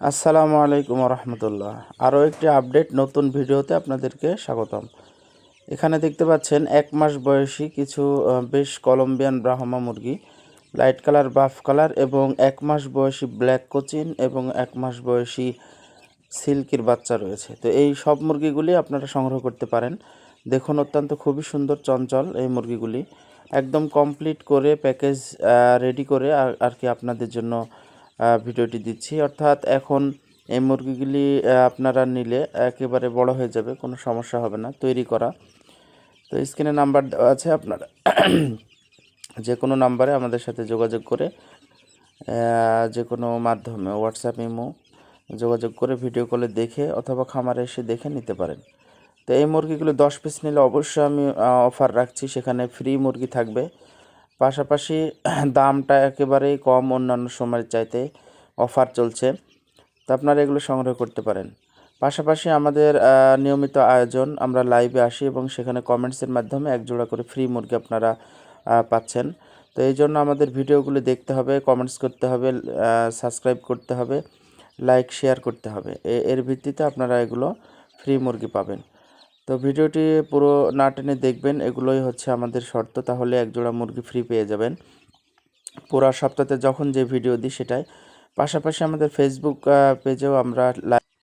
আসসালামু আলাইকুম রহমতুল্লাহ আরও একটি আপডেট নতুন ভিডিওতে আপনাদেরকে স্বাগতম। এখানে দেখতে পাচ্ছেন, এক মাস বয়সী কিছু বেশ কলম্বিয়ান ব্রাহ্মা মুরগি, লাইট কালার, বাফ কালার এবং এক মাস বয়সী ব্ল্যাক কোচিন এবং এক মাস বয়সী সিল্কির বাচ্চা রয়েছে। তো এই সব মুরগিগুলি আপনারা সংগ্রহ করতে পারেন। দেখুন, অত্যন্ত খুবই সুন্দর, চঞ্চল এই মুরগিগুলি। একদম কমপ্লিট করে প্যাকেজ রেডি করে আর কি আপনাদের জন্য ভিডিওটি দিচ্ছি। অর্থাৎ এখন এই মুরগিগুলি আপনারা নিলে একেবারে বড় হয়ে যাবে, কোনো সমস্যা হবে না, তৈরি করা। তো স্ক্রিনে নাম্বার দেওয়া আছে আপনারা। যে কোনো নাম্বারে আমাদের সাথে যোগাযোগ করে যে কোনো মাধ্যমে হোয়াটসঅ্যাপ ইমো যোগাযোগ করে ভিডিও কলে দেখে অথবা খামারে এসে দেখে নিতে পারেন। তো এই মুরগিগুলো দশ পিস নিলে অবশ্যই আমি অফার রাখছি। সেখানে ফ্রি মুরগি থাকবে। পাশাপাশি দামটা একেবারেই কম অন্যান্য সময়ের চাইতে অফার চলছে। তো আপনারা এগুলো সংগ্রহ করতে পারেন। পাশাপাশি আমাদের নিয়মিত আয়োজন আমরা লাইভে আসি এবং সেখানে কমেন্টসের মাধ্যমে এক জোড়া করে ফ্রি মুরগি আপনারা পাচ্ছেন। তো এই জন্য আমাদের ভিডিওগুলো দেখতে হবে কমেন্টস করতে হবে সাবস্ক্রাইব করতে হবে লাইক শেয়ার করতে হবে। এর ভিত্তিতে আপনারা এগুলো ফ্রি মুরগি পাবেন। তো ভিডিওটি পুরো না টেনে দেখবেন, এগুলোই হচ্ছে আমাদের শর্ত। তাহলে এক জোড়া মুরগি ফ্রি পেয়ে যাবেন। পুরো সপ্তাহে যখন যে ভিডিও দিই সেটাই। পাশাপাশি আমাদের ফেসবুক পেজেও আমরা